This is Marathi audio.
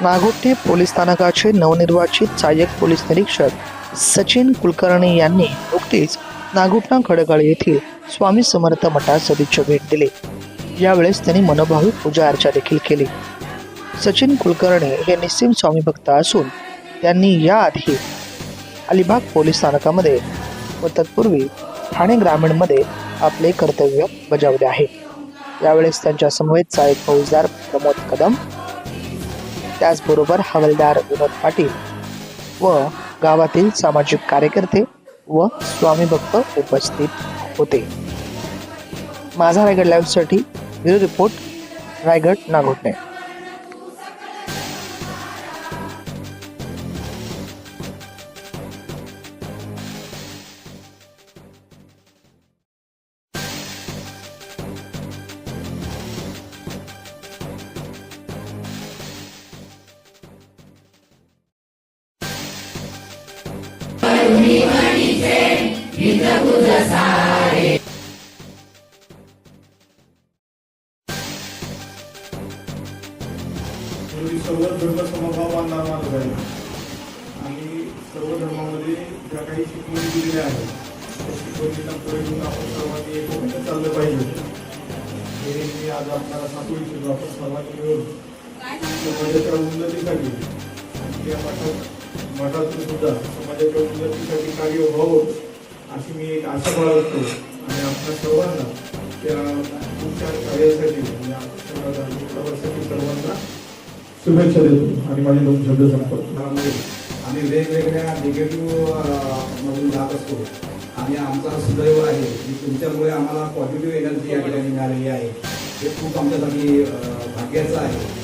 नागोठे पोलीस स्थानकाचे नवनिर्वाचित सहाय्यक पोलीस निरीक्षक सचिन कुलकर्णी यांनी नुकतीच नागोठा खडगाळ येथील स्वामी समर्थ मठात सदिच्छा भेट दिली. यावेळेस त्यांनी मनोभाविक पूजा अर्चा देखील केली. सचिन कुलकर्णी हे निस्सिम स्वामी भक्त असून त्यांनी याआधी अलिबाग पोलीस स्थानकामध्ये व तत्पूर्वी ठाणे ग्रामीणमध्ये आपले कर्तव्य बजावले आहे. यावेळेस त्यांच्या समवेत सहाय्यक फौजदार प्रमोद कदम त्याचबरोबर हवालदार विनोद पाटील व गावातील सामाजिक कार्यकर्ते व स्वामी भक्त उपस्थित होते. माझा रायगड लाईव्हसाठी ब्युरो रिपोर्ट रायगड नागोठणे सर्व धर्म समभाव आणि सर्व धर्मामध्ये ज्या काही शिकवणी दिलेल्या आहेत त्या घेऊन आपण सर्वांनी एकत्र चाललं पाहिजे. हे मी आज आपल्याला सांगू इच्छितो. आपण सर्वांनी मिळून समाजाच्या उन्नतीसाठी आणि त्या मठात मठातून सुद्धा समाजाच्या उन्नतीसाठी कार्य व्हावं अशी मी एक आशा बाळगतो. आणि आपल्या सर्वांना त्या तुमच्या कार्यासाठी म्हणजे प्रवासासाठी सर्वांना शुभेच्छा देतो आणि माझे दोन शब्द संपत आम्ही वेगवेगळ्या निगेटिव्ह मधून जात असतो. आणि आमचा सुदैव आहे की तुमच्यामुळे आम्हाला पॉझिटिव्ह एनर्जी या ठिकाणी मिळालेली आहे. हे खूप आमच्यासाठी भाग्याचं आहे.